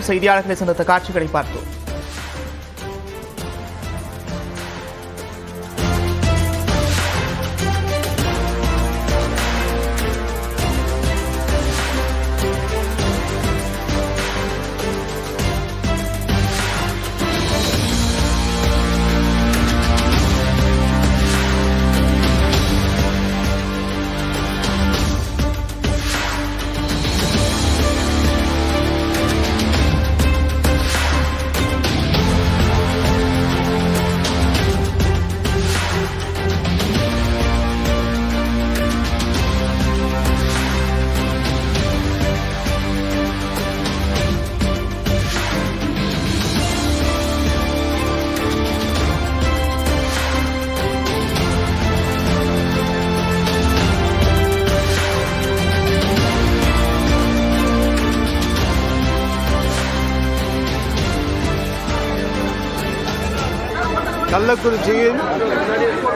செய்தியாளர்களை சந்தித்த காட்சிகளை பார்த்தோம். கள்ளக்குறிச்சியில்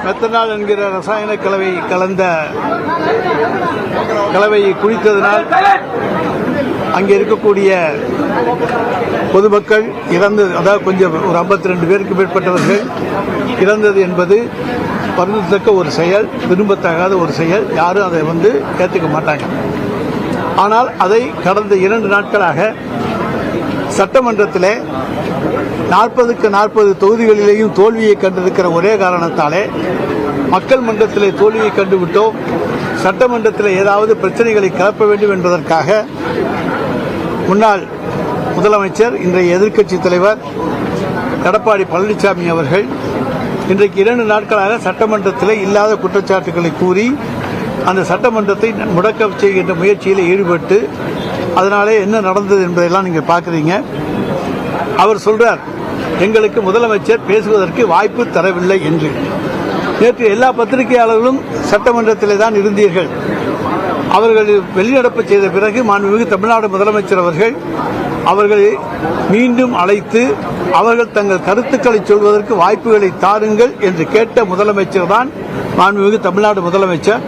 மெத்தனால் என்கிற ரசாயன கலவை கலந்த கலவையை குடித்ததனால் அங்கே இருக்கக்கூடிய பொதுமக்கள் இறந்தது அதாவது கொஞ்சம் ஒரு 52 ரெண்டு பேருக்கு மேற்பட்டவர்கள் இறந்தது என்பது வருந்தத்தக்க ஒரு செயல் விரும்பத்தகாத ஒரு செயல். யாரும் அதை வந்து ஏற்றுக்க மாட்டாங்க. ஆனால் அதை கடந்த இரண்டு நாட்களாக சட்டமன்றத்தில் நாற்பதுக்கு நாற்பது தொகுதிகளிலேயும் தோல்வியை கண்டிருக்கிற ஒரே காரணத்தாலே மக்கள் மன்றத்திலே தோல்வியை கண்டுவிட்டோம். சட்டமன்றத்தில் ஏதாவது பிரச்சனைகளை கிளப்ப வேண்டும் என்பதற்காக முன்னாள் முதலமைச்சர் இன்றைய எதிர்க்கட்சி தலைவர் எடப்பாடி பழனிசாமி அவர்கள் இன்றைக்கு இரண்டு நாட்களாக சட்டமன்றத்தில் இல்லாத குற்றச்சாட்டுகளை கூறி அந்த சட்டமன்றத்தை முடக்க செய்கின்ற முயற்சியில் ஈடுபட்டு அதனாலே என்ன நடந்தது என்பதையெல்லாம் நீங்கள் பார்க்குறீங்க. அவர் சொல்றார் எங்களுக்கு முதலமைச்சர் பேசுவதற்கு வாய்ப்பு தரவில்லை என்று. நேற்று எல்லா பத்திரிகையாளர்களும் சட்டமன்றத்திலே தான் இருந்தீர்கள். அவர்கள் வெளிநடப்பு செய்த பிறகு மாண்புமிகு தமிழ்நாடு முதலமைச்சர் அவர்கள் அவர்களை மீண்டும் அழைத்து அவர்கள் தங்கள் கருத்துக்களை சொல்வதற்கு வாய்ப்புகளை தாருங்கள் என்று கேட்ட முதலமைச்சர் தான் மாண்புமிகு தமிழ்நாடு முதலமைச்சர்.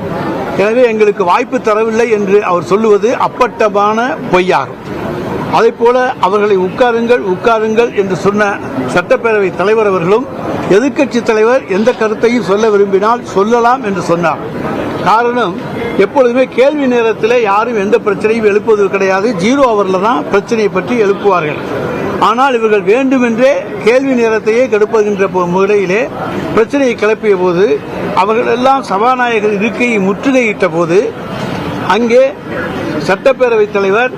எனவே எங்களுக்கு வாய்ப்பு தரவில்லை என்று அவர் சொல்லுவது அப்பட்டமான பொய்யாகும். அதே போல அவர்களை உட்காருங்கள் உட்காருங்கள் என்று சொன்ன சட்டப்பேரவை தலைவர் அவர்களும் எதிர்க்கட்சி தலைவர் எந்த கருத்தையும் சொல்ல விரும்பினால் சொல்லலாம் என்று சொன்னார். காரணம் எப்பொழுதுமே கேள்வி நேரத்தில் யாரும் எந்த பிரச்சனையும் எழுப்புவது கிடையாது. ஜீரோ அவரில் தான் பிரச்சனையை பற்றி எழுப்புவார்கள். ஆனால் இவர்கள் வேண்டுமென்றே கேள்வி நேரத்தையே கெடுப்பதுகின்ற போ- முறையிலே பிரச்சனையை கிளப்பிய போது அவர்கள் எல்லாம் சபாநாயகர் இருக்கையை முற்றுகையிட்ட போது அங்கே சட்டப்பேரவைத் தலைவர்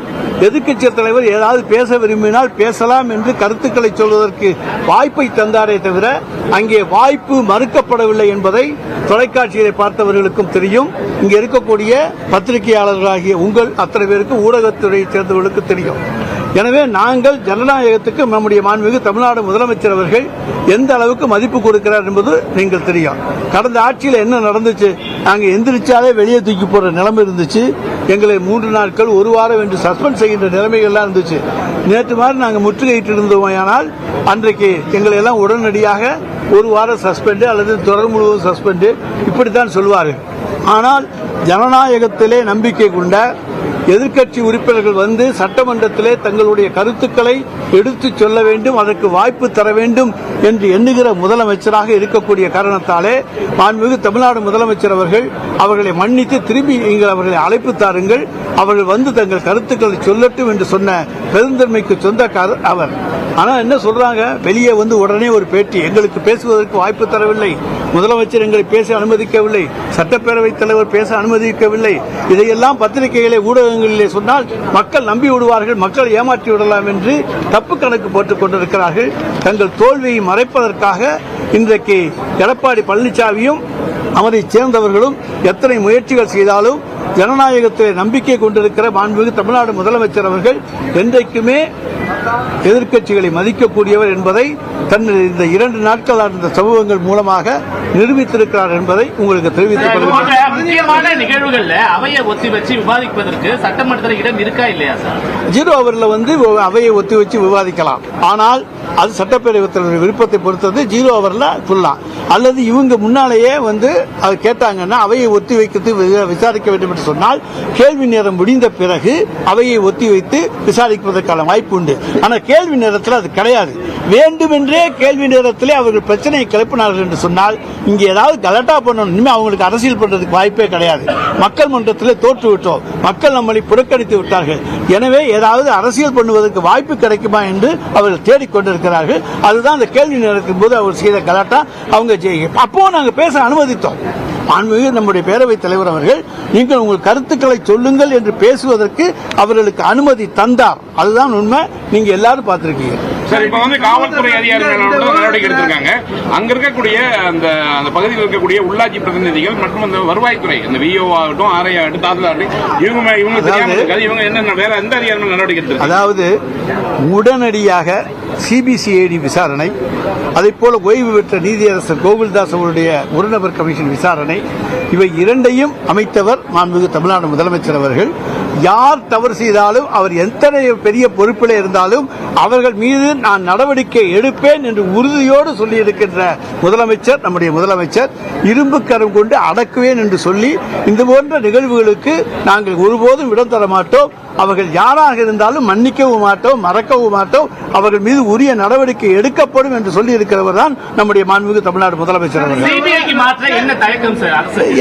எதிர்க்கட்சி தலைவர் ஏதாவது பேச விரும்பினால் பேசலாம் என்று கருத்துக்களை சொல்வதற்கு வாய்ப்பை தந்தாரே தவிர அங்கே வாய்ப்பு மறுக்கப்படவில்லை என்பதை தொலைக்காட்சியை பார்த்தவர்களுக்கும் தெரியும். இங்கே இருக்கக்கூடிய பத்திரிகையாளர்களாகிய உங்கள் அத்தனை பேருக்கு ஊடகத்துறையை சேர்ந்தவர்களுக்கு தெரியும். எனவே நாங்கள் ஜனநாயகத்துக்கு நம்முடைய மாண்புமிகு தமிழ்நாடு முதலமைச்சர் அவர்கள் எந்த அளவுக்கு மதிப்பு கொடுக்கிறார் என்பது நீங்கள் தெரியும். கடந்த ஆட்சியில் என்ன நடந்துச்சு? நாங்கள் எந்திரிச்சாலே வெளியே தூக்கி போகிற நிலைமை இருந்துச்சு. எங்களை மூன்று நாட்கள் ஒரு வாரம் என்று சஸ்பெண்ட் செய்கின்ற நிலைமைகள்லாம் இருந்துச்சு. நேற்று மாதிரி நாங்கள் முற்றுகையிட்டு இருந்தோமையானால் அன்றைக்கு எங்களை எல்லாம் உடனடியாக ஒரு வாரம் சஸ்பெண்டு அல்லது தொடர் முழுவதும் சஸ்பெண்டு இப்படித்தான் சொல்வார்கள் ஆனால் ஜனநாயகத்திலே நம்பிக்கை கொண்ட எதிர்க்கட்சி உறுப்பினர்கள் வந்து சட்டமன்றத்திலே தங்களுடைய கருத்துக்களை எடுத்துச் சொல்ல வேண்டும் அதற்கு வாய்ப்பு தர வேண்டும் என்று எண்ணுகிற முதலமைச்சராக இருக்கக்கூடிய காரணத்தாலே மாண்புமிகு தமிழ்நாடு முதலமைச்சர் அவர்கள் அவர்களை மன்னித்து திரும்பி நீங்கள் அவர்களை அழைப்பு தாருங்கள். அவர்கள் வந்து தங்கள் கருத்துக்களை சொல்லட்டும் என்று சொன்ன பெருந்தன்மைக்கு சொந்தக்காரர் அவர். ஆனால் என்ன சொல்றாங்க? வெளியே வந்து உடனே ஒரு பேட்டி எங்களுக்கு பேசுவதற்கு வாய்ப்பு தரவில்லை. முதலமைச்சர் எங்களை பேச அனுமதிக்கவில்லை. சட்டப்பேரவைத் தலைவர் பேச அனுமதிக்கவில்லை. இதையெல்லாம் பத்திரிகைகளை ஊடகங்களிலே சொன்னால் மக்கள் நம்பி விடுவார்கள் மக்கள் ஏமாற்றி விடலாம் என்று தப்பு கணக்கு போட்டுக் கொண்டிருக்கிறார்கள். தங்கள் தோல்வியை மறைப்பதற்காக இன்றைக்கு எடப்பாடி பழனிசாமியும் அவரை சேர்ந்தவர்களும் எத்தனை முயற்சிகள் செய்தாலும் ஜனநாயகத்தில் நம்பிக்கை கொண்டிருக்கிற மாண்புமிகு தமிழ்நாடு முதலமைச்சர் அவர்கள் என்றைக்குமே எதிர்க்கட்சிகளை மதிக்கக்கூடியவர் என்பதை தன் இந்த இரண்டு நாட்கள் நடந்த சமூகங்கள் மூலமாக நிரூபித்திருக்கிறார் என்பதை உங்களுக்கு தெரிவித்துக் கொள்கிறேன். முக்கியமான நிகழ்வுகள்ல அவையை ஒத்தி வச்சு விவாதிப்பதற்கு சட்டமன்றத்தில் இடம் இருக்கா இல்லையா சார்? ஜீரோ அவரில் வந்து அவையை ஒத்தி வச்சு விவாதிக்கலாம். ஆனால் அது சட்டப்பேரவைத் தலைவர் விருப்பத்தை பொறுத்தது ஜீரோ அவரில் சொல்லலாம் அல்லது இவங்க முன்னாலேயே வந்து அது கேட்டாங்கன்னா அவையை ஒத்தி வைக்கிறது விசாரிக்க வேண்டும் என்று சொன்னால் கேள்வி நேரம் முடிந்த பிறகு அவையை ஒத்தி வைத்து விசாரிப்பதற்கான வாய்ப்பு உண்டு. ஆனால் கேள்வி நேரத்தில் அது கிடையாது. வேண்டுமென்றே கேள்வி நேரத்திலே அவர்கள் பிரச்சனையை கிளப்பினார்கள் என்று சொன்னால் இங்கே ஏதாவது கலட்டா பண்ணணும். இனிமேல் அவங்களுக்கு அரசியல் பண்ணுறதுக்கு வாய்ப்பே கிடையாது. மக்கள் மன்றத்திலே தோற்று விட்டோம். மக்கள் நம்மளை புறக்கணித்து விட்டார்கள். எனவே ஏதாவது அரசியல் பண்ணுவதற்கு வாய்ப்பு கிடைக்குமா என்று அவர்கள் தேடிக்கொண்டிருக்கிறார்கள் அதுதான் அந்த கேள்வி நேரத்தின் போது அவர் செய்த கலாட்டா. அவங்க அப்போ நாங்கள் பேச அனுமதித்தோம். மாண்புமிகு நம்முடைய பேரவைத் தலைவர் அவர்கள் நீங்கள் உங்கள் கருத்துக்களை சொல்லுங்கள் என்று பேசுவதற்கு அவர்களுக்கு அனுமதி தந்தார். அதுதான் உண்மை. நீங்க எல்லாரும் பார்த்திருக்கீங்க. சார் இப்ப வந்து காவல்துறை அதிகாரிகள் நடவடிக்கை எடுத்திருக்காங்க. அங்க இருக்கக்கூடிய அந்த அந்த பகுதியில் இருக்கக்கூடிய உள்ளாட்சி பிரதிநிதிகள் மற்றும் அந்த வருவாய்த்துறை அந்த விஓ ஆகட்டும் ஆர்ஐ ஆகட்டும் தாசில்தார் ஆகட்டும் இவங்க இவங்க தெரியாம இவங்க என்ன வேற எந்த அதிகாரிகள் நடவடிக்கை எடுத்திருக்காங்க? அதாவது உடனடியாக சிபிசிஐடி விசாரணை அதே போல ஓய்வு பெற்ற நீதியரசர் கோகுல்தாஸ் அவருடைய ஒரு நபர் கமிஷன் விசாரணை இவை இரண்டையும் அமைத்தவர் மாண்புமிகு தமிழ்நாடு முதலமைச்சர் அவர்கள். யார் தவறு செய்தாலும் அவர் எத்தனை பெரிய பொறுப்பில் இருந்தாலும் அவர்கள் மீது நான் நடவடிக்கை எடுப்பேன் என்று உறுதியோடு சொல்லியிருக்கின்ற முதலமைச்சர் நம்முடைய முதலமைச்சர் இரும்பு கரம் கொண்டு அடக்குவேன் என்று சொல்லி இந்த போன்ற நிகழ்வுகளுக்கு நாங்கள் ஒருபோதும் இடம் தர மாட்டோம். அவர்கள் யாராக இருந்தாலும் மன்னிக்கவும் மாட்டோம் மறக்கவும் மாட்டோம். அவர்கள் மீது உரிய நடவடிக்கை எடுக்கப்படும் என்று சொல்லி இருக்கிறவர் தான் நம்முடைய மாண்புமிகு தமிழ்நாடு முதலமைச்சர்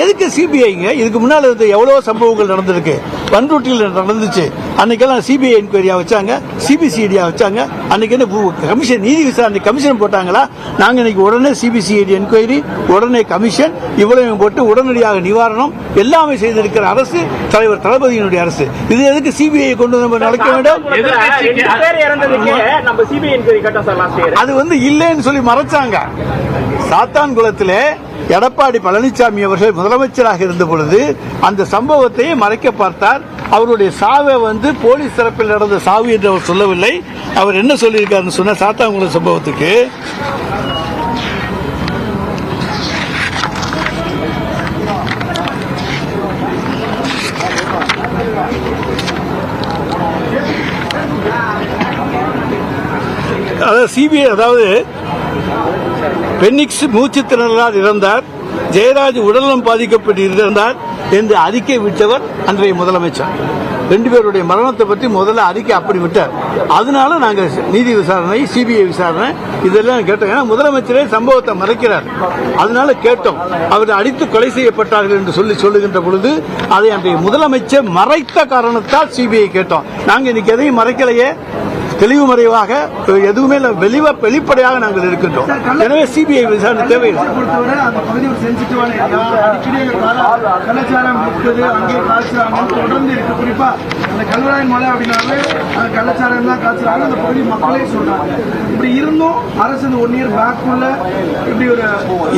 எதுக்கு சிபிஐங்க? இதுக்கு முன்னால் எவ்வளவு சம்பவங்கள் நடந்திருக்கு. பண்ருட்டியில் நடந்துச்சு. அன்னைக்கெல்லாம் சிபிஐ என்கொயரியா வச்சாங்க. சிபிசிஐடியா வச்சாங்க. அன்னைக்கு என்ன கமிஷன் நீதி விசாரணை கமிஷன் போட்டாங்களா? நாங்க இன்னைக்கு உடனே சிபிசிஐடி என்கொயரி உடனே கமிஷன் இவ்வளவு போட்டு உடனடியாக நிவாரணம் எல்லாமே செய்திருக்கிற அரசு தலைவர் தளபதியினுடைய அரசு. இது எதுக்கு சிபிஐ கொண்டு நம்ம நடக்க வேண்டும்? அது வந்து இல்லைன்னு சொல்லி மறைச்சாங்க. சாத்தான் குளத்திலே எடப்பாடி பழனிசாமி அவர்கள் முதலமைச்சராக இருந்த பொழுது அந்த சம்பவத்தை மறைக்க பார்த்தார். அவருடைய சாவை வந்து போலீஸ் தரப்பில் நடந்த சாவு என்று அவர் சொல்லவில்லை. அவர் என்ன சொல்லியிருக்காருன்னு சொன்ன சாத்தாங்குளம் சம்பவத்துக்கு. அதாவது சிபிஐ அதாவது பென்னிக்ஸ் மூச்சு திணறலால் இறந்தார். ஜெயராஜ் உடல்நலம் பாதிக்கப்பட்டு இருந்தார் என்று அறிக்கை விட்டவர் அன்றைய முதலமைச்சர். ரெண்டு பேருடைய மரணத்தை பற்றி முதல்ல அறிக்கை அப்படி விட்டார். அதனால நாங்கள் நீதி விசாரணை சிபிஐ விசாரணை இதெல்லாம் கேட்டோம். ஏன்னா முதலமைச்சரே சம்பவத்தை மறைக்கிறார். அதனால கேட்டோம். அவர் அடித்து கொலை செய்யப்பட்டார்கள் என்று சொல்லி சொல்லுகின்ற பொழுது அதை அன்றைய முதலமைச்சர் மறைத்த காரணத்தால் சிபிஐ கேட்டோம். நாங்கள் இன்னைக்கு எதையும் மறைக்கலையே. தெளிவு மறைவாக எதுவுமே வெளிவ வெளிப்படையாக நாங்கள் இருக்கின்றோம். எனவே சிபிஐ விசாரணை தேவையில்லை. கல்வராயன் மலை அப்படின்னாலே அந்த கலாச்சாரம் தான் காய்ச்சுறாங்க அந்த பகுதி மக்களே சொல்றாங்க. இப்படி இருந்தும் அரசு இந்த ஒன் இயர் பேக்குள்ள இப்படி ஒரு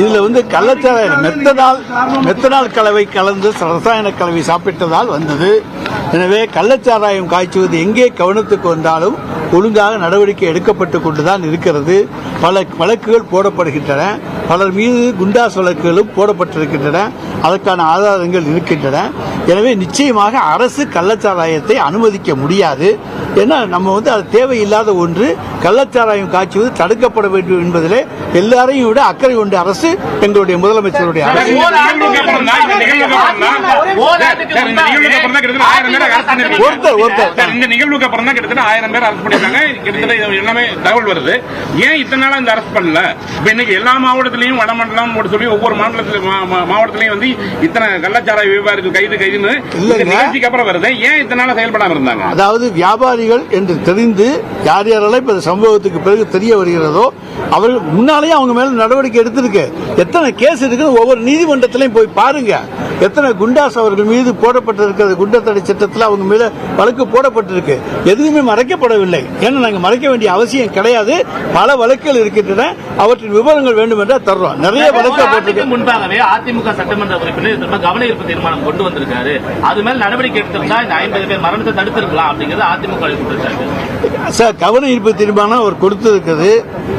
இதுல வந்து கள்ளச்சாராயம் மெத்தனால் மெத்தனால் கலவை கலந்து ரசாயன கலவை சாப்பிட்டதால் வந்தது. எனவே கள்ளச்சாராயம் காய்ச்சுவது எங்கே கவனத்துக்கு வந்தாலும் ஒழுங்காக நடவடிக்கை எடுக்கப்பட்டு கொண்டுதான் இருக்கிறது. பல வழக்குகள் போடப்படுகின்றன. பலர் மீது குண்டாஸ் வழக்குகளும் போடப்பட்டிருக்கின்றன. அதற்கான ஆதாரங்கள் இருக்கின்றன. எனவே நிச்சயமாக அரசு கள்ளச்சாராயத்தை அனுமதிக்க முடியாது. ஏன்னா நம்ம வந்து அது தேவையில்லாத ஒன்று. கள்ளச்சாராயம் காய்ச்சுவது தடுக்கப்பட வேண்டும் என்பதிலே எல்லாரையும் விட அக்கறை கொண்ட அரசு எங்களுடைய முதலமைச்சருடைய அரசு. அரசு ஒருத்தர் ஒருத்தர். இந்த நிகழ்வுக்கு அப்புறம் தான் கிட்டத்தட்ட ஆயிரம் பேர் பண்ணிருக்காங்க கிட்டத்தட்ட எல்லாமே தகவல் வருது. ஏன் இத்தனை நாளா இந்த அரெஸ்ட் பண்ணல? இப்ப இன்னைக்கு எல்லா மாவட்டத்திலையும் வடமண்டலம் சொல்லி ஒவ்வொரு மாவட்டத்திலும் மா- மா- மாவட்டத்திலையும் வந்து இத்தனை கள்ளச்சாராய வியாபாரிகள் கைது கைதுன்னு. நிகழ்ச்சிக்கு அப்புறம் வருது. ஏன் இத்தனை நாளா செயல்படாம இருந்தாங்க? அதாவது வியாபாரிகள் என்று தெரிந்து யார் யாரெல்லாம் இப்ப சம்பவத்துக்கு பிறகு தெரிய வருகிறதோ அவர்கள் முன்னாலேயே அவங்க மேல நடவடிக்கை எடுத்திருக்கு. எத்தனை கேஸ் இருக்குன்னு ஒவ்வொரு நீதிமன்றத்திலையும் போய் பாருங்க. எத்தனை குண்டாஸ் அவர்கள் மீது போடப்பட்டிருக்கிறது. குண்டத்தடை சட்டத்தில் அவங்க மீது வழக்கு போடப்பட்டிருக்கு. எதுவுமே மறைக்கப்படவில்லை. ஏன்னா நாங்க மறைக்க வேண்டிய அவசியம் கிடையாது. பல வழக்குகள் இருக்கின்றன. அவற்றின் விவரங்கள் வேண்டும் என்றால் தர்றோம். நிறைய வழக்கு போட்டிருக்கு. முன்பாகவே அதிமுக சட்டமன்ற உறுப்பினர் திரும்ப கவன ஈர்ப்பு தீர்மானம் கொண்டு வந்திருக்காரு. அது மேல நடவடிக்கை எடுத்திருந்தா இந்த ஐம்பது பேர் மரணத்தை தடுத்திருக்கலாம் அப்படிங்கிறது அதிமுக வுடைய குற்றச்சாட்டு சார் கவன ஈர்ப்பு தீர்மானம் அவர் கொடுத்திருக்கிறது.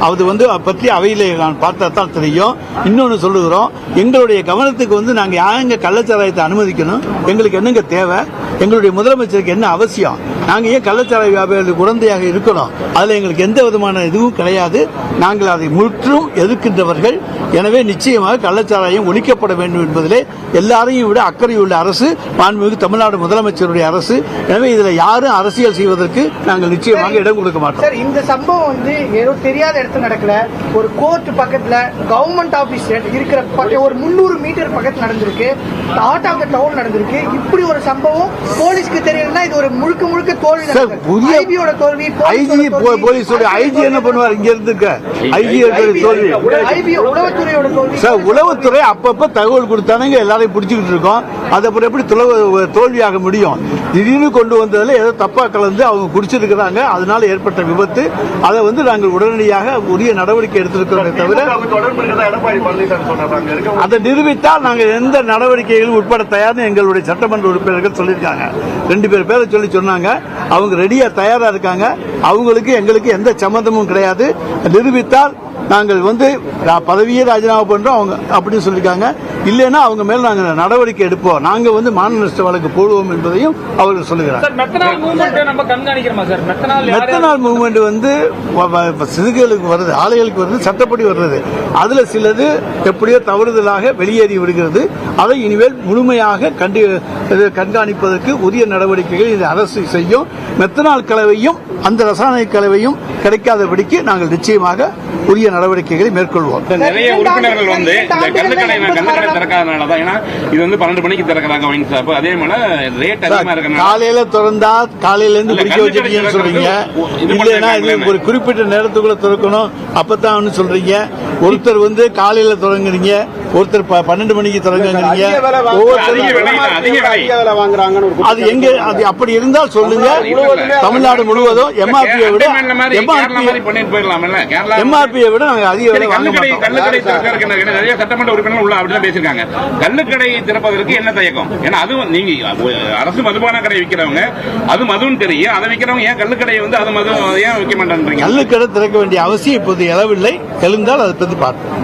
அது வந்து அதை பற்றி அவையில் நான் பார்த்தா தான் தெரியும். இன்னொன்று சொல்லுகிறோம் எங்களுடைய கவனத்துக்கு வந்து நாங்கள் யாருங்க கள்ளச்சாராயத்தை அனுமதிக்கணும்? எங்களுக்கு என்னங்க தேவை? எங்களுடைய முதலமைச்சருக்கு என்ன அவசியம்? நாங்கள் ஏன் கள்ளச்சாலை வியாபாரிகள் உடந்தையாக இருக்கணும் அதில் எங்களுக்கு எந்த விதமான இதுவும் கிடையாது. நாங்கள் அதை முற்றும் எதிர்க்கின்றவர்கள். எனவே நிச்சயமாக கள்ளச்சாராயம் ஒழிக்கப்பட வேண்டும் என்பதிலே எல்லாரையும் விட அக்கறையுள்ள அரசு மாண்புமிகு தமிழ்நாடு முதலமைச்சருடைய அரசு. எனவே இதில் யாரும் அரசியல் செய்வதற்கு நாங்கள் நிச்சயமாக இடம் கொடுக்க மாட்டோம். சார் இந்த சம்பவம் வந்து ஏதோ தெரியாத இடத்துல நடக்கல. ஒரு கோர்ட் பக்கத்தில் கவர்மெண்ட் ஆபீஸ் இருக்கிற ஒரு முந்நூறு மீட்டர் பக்கத்தில் நடந்திருக்கு. ஹார்ட் டவுன் நடந்திருக்கு. இப்படி ஒரு சம்பவம் போலீஸ்க்கு தெரியலன்னா இது ஒரு முழுக்க முழுக்க தோல்வி சார், புதிய- ஐபியோட தோல்வி ஐஜி போலீஸோட ஐஜி என்ன பண்ணுவார்? இங்க இருந்துக்க ஐஜி தோல்வி. உளவுத்துறையோட தோல்வி. சார் உளவுத்துறை அப்பப்ப தகவல் கொடுத்தானுங்க எல்லாரையும் பிடிச்சிக்கிட்டு இருக்கோம். அது அப்புறம் எப்படி துளவு- தோல்வியாக முடியும்? திடீர்னு கொண்டு வந்ததுல ஏதோ தப்பா கலந்து அவங்க குடிச்சிருக்கிறாங்க. அதனால ஏற்பட்ட விபத்து. அதை வந்து நாங்கள் உடனடியாக உரிய நடவடிக்கை எடுத்திருக்கிறோமே தவிர அதை நிரூபித்தால் நாங்கள் எந்த நடவடிக்கைகளும் உட்பட தயார்னு எங்களுடைய சட்டமன்ற உறுப்பினர்கள் சொல்லியிருக்காங்க. ரெண்டு பேர் பேரை சொல்லி சொன்னாங்க. அவங்க ரெடியா தயாரா இருக்காங்க. அவங்களுக்கு எங்களுக்கு எந்த சம்மந்தமும் கிடையாது. நிரூபித்தால் நாங்கள் வந்து பதவியே ராஜினாமா பண்றோம். அவங்க அப்படின்னு சொல்லியிருக்காங்க. இல்லைன்னா அவங்க மேல நாங்கள் நடவடிக்கை எடுப்போம். நாங்க வந்து மான நஷ்ட வழக்கு போடுவோம் என்பதையும் அவர்கள் சொல்லுகிறாங்க சார் மெத்தனால் மூவ்மெண்ட் நம்ம கண்காணிக்கிறோமா சார்? மெத்தனால் யார் யார் மெத்தனால் மூவ்மெண்ட் வந்து சிறுகளுக்கு வருது ஆலைகளுக்கு வருது சட்டப்படி வருது. அதுல சிலது எப்படியோ தவறுதலாக வெளியேறி விடுகிறது அதை இனிமேல் முழுமையாக கண்டு இது கண்காணிப்பதற்கு உரிய நடவடிக்கைகள் இந்த அரசு செய்யும். மெத்தனால் கலவையும் அந்த ரசாயன கலவையும் கிடைக்காதபடிக்கு நாங்கள் நிச்சயமாக உரிய நடவடிக்கைகளை மேற்கொள்வோம். நிறைய உறுப்பினர்கள் வந்து திறக்காதனால தான் ஏன்னா இது வந்து பன்னெண்டு மணிக்கு திறக்கிறாங்க ஒயின் ஷாப் அதே போல ரேட் அதிகமா இருக்கனால காலையில திறந்தா காலையில இருந்து கல்லுக்கடை வச்சிருக்கீங்கன்னு சொல்றீங்க. இல்லைன்னா இது. ஒரு குறிப்பிட்ட நேரத்துக்குள்ள திறக்கணும். அப்பதான் சொல்றீங்க. ஒருத்தர் வந்து காலையில தொடங்குறீங்க ஒருத்தர் பன்னெண்டு மணிக்கு தொடங்குறீங்க ஒவ்வொருத்தரும் அது எங்க அது அப்படி இருந்தால் சொல்லுங்க. தமிழ்நாடு முழுவதும் எம்ஆர்பியை விட எம்ஆர்பியை விட நாங்க அதிக விலை நிறைய சட்டமன்ற உறுப்பினர்கள் உள்ள அப்படிதான் பேசியிருக்காங்க. கள்ளுக்கடை திறப்பதற்கு என்ன தயக்கம்? ஏன்னா அதுவும் நீங்க அரசு மதுபான கடை விற்கிறவங்க அது மதுன்னு தெரியும். அதை விற்கிறவங்க ஏன் கள்ளுக்கடையை வந்து அது மது ஏன் விற்க மாட்டேன்றீங்க கள்ளுக்கடை திறக்க வேண்டிய அவசியம் இப்போது எழவில்லை எழுந்தால் அதை பற்றி பார்ப்போம்.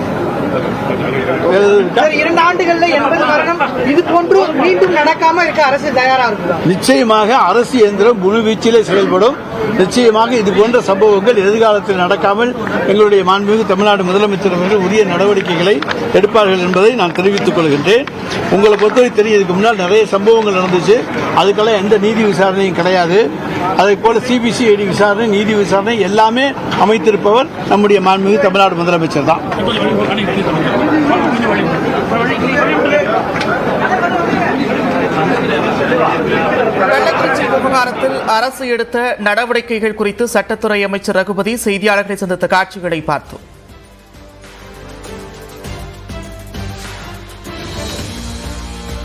இரண்டு ஆண்டுகள்ல எண்பது மரணம் இது போன்று மீண்டும் நடக்காம இருக்க அரசு தயாரா இருக்கு நிச்சயமாக அரசு இயந்திரம் முழுவீச்சிலே செயல்படும். நிச்சயமாக இது போன்ற சம்பவங்கள் எதிர்காலத்தில் நடக்காமல் எங்களுடைய மாண்புமிகு தமிழ்நாடு முதலமைச்சர் அவர்கள் உரிய நடவடிக்கைகளை எடுப்பார்கள் என்பதை நான் தெரிவித்துக் கொள்கின்றேன். உங்களை பொறுத்தவரை தெரியும் இதுக்கு முன்னால் நிறைய சம்பவங்கள் நடந்துச்சு. அதுக்கெல்லாம் எந்த நீதி விசாரணையும் கிடையாது. அதே போல சிபிசிஐடி விசாரணை நீதி விசாரணை எல்லாமே அமைத்திருப்பவர் நம்முடைய மாண்புமிகு தமிழ்நாடு முதலமைச்சர் தான். கள்ளக்குறிச்சி விவகாரத்தில் அரசு எடுத்த நடவடிக்கைகள் குறித்து சட்டத்துறை அமைச்சர் ரகுபதி செய்தியாளர்களை சந்தித்த காட்சிகளை பார்த்தோம்.